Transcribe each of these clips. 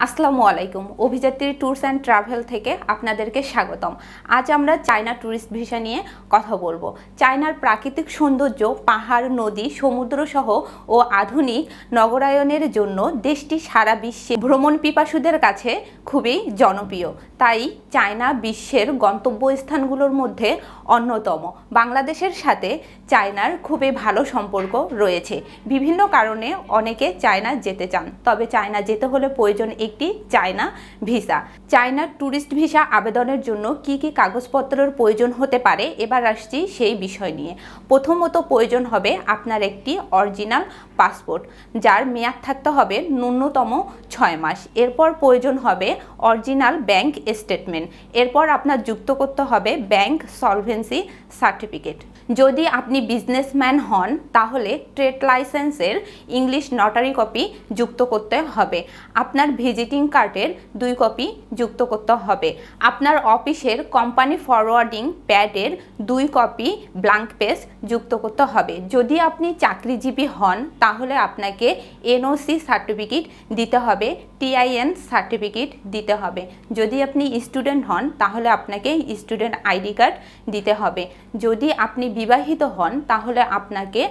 আসসালামু আলাইকুম। অভিযাত্রী tours and travel থেকে আপনাদেরকে স্বাগতম। আজ আমরা চায়না ট্যুরিস্ট ভিসা নিয়ে কথা বলব। চায়নার প্রাকৃতিক সৌন্দর্য, পাহাড়, নদী, সমুদ্র সহ ও আধুনিক নগরায়নের জন্য দেশটি সারা বিশ্বে ভ্রমণ পিপাসুদের কাছে খুবই জনপ্রিয়। তাই চায়না বিশ্বের গন্তব্যস্থানগুলোর মধ্যে অন্যতম। বাংলাদেশের সাথে চায়নার খুবই ভালো সম্পর্ক রয়েছে। বিভিন্ন কারণে অনেকে চায়না যেতে চান। তবে চায়না যেতে হলে প্রয়োজন একটি চায়না ভিসা। চায়নার ট্যুরিস্ট ভিসা আবেদনের জন্য কি কি কাগজপত্রের প্রয়োজন হতে পারে? এবার আসছি সেই বিষয় নিয়ে। প্রথমত প্রয়োজন হবে আপনার একটি অরিজিনাল পাসপোর্ট, যার মেয়াদ থাকতে হবে ন্যূনতম ছয় মাস। এরপর প্রয়োজন হবে অরিজিনাল ব্যাংক স্টেটমেন্ট। এরপর আপনার যুক্ত করতে হবে ব্যাংক সলভেন্সি সার্টিফিকেট। যদি আপনি বিজনেসম্যান হন, তাহলে ট্রেড লাইসেন্সের ইংলিশ নটারি কপি যুক্ত করতে হবে। আপনার ভিজিটিং কার্ডের দুই কপি যুক্ত করতে হবে। আপনার অফিসের কোম্পানি ফরওয়ার্ডিং প্যাডের দুই কপি ব্ল্যাঙ্ক পেজ যুক্ত করতে হবে। যদি আপনি চাকরিজীবী হন, তাহলে আপনাকে এনওসি সার্টিফিকেট দিতে হবে, টিআইএন সার্টিফিকেট দিতে হবে। যদি আপনি স্টুডেন্ট হন, তাহলে আপনাকে স্টুডেন্ট আইডি কার্ড দিতে হবে। যদি আপনি বিবাহিত হন, তাহলে আপনাকে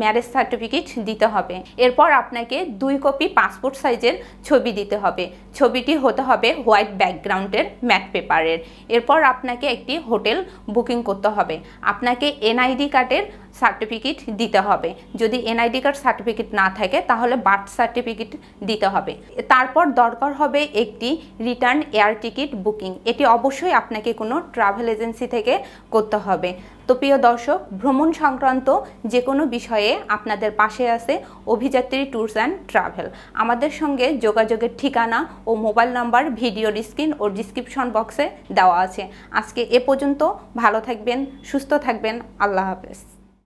ম্যারেজ সার্টিফিকেট দিতে হবে। এরপর আপনাকে দুই কপি পাসপোর্ট সাইজের ছবি দিতে হবে। ছবিটি হতে হবে হোয়াইট ব্যাকগ্রাউন্ডের ম্যাট পেপারের। এরপর আপনাকে একটি হোটেল বুকিং করতে হবে। আপনাকে এনআইডি কার্ডের সার্টিফিকেট দিতে হবে। যদি এনআইডি কার্ড সার্টিফিকেট না থাকে, তাহলে বার্থ সার্টিফিকেট দিতে হবে। তারপর দরকার হবে একটি রিটার্ন এয়ার টিকিট বুকিং এটি অবশ্যই আপনাকে কোনো ট্রাভেল এজেন্সি থেকে করতে হবে। তো প্রিয় দর্শক, ভ্রমণ সংক্রান্ত যে কোনো বিষয়ে আপনাদের পাশে আছে অভিযাত্রী ট্যুরস অ্যান্ড ট্রাভেল আমাদের সঙ্গে যোগাযোগের ঠিকানা ও মোবাইল নাম্বার ভিডিওর স্ক্রিন ও ডিসক্রিপশন বক্সে দেওয়া আছে। আজকে এ পর্যন্ত ভালো থাকবেন, সুস্থ থাকবেন। আল্লাহ হাফেজ।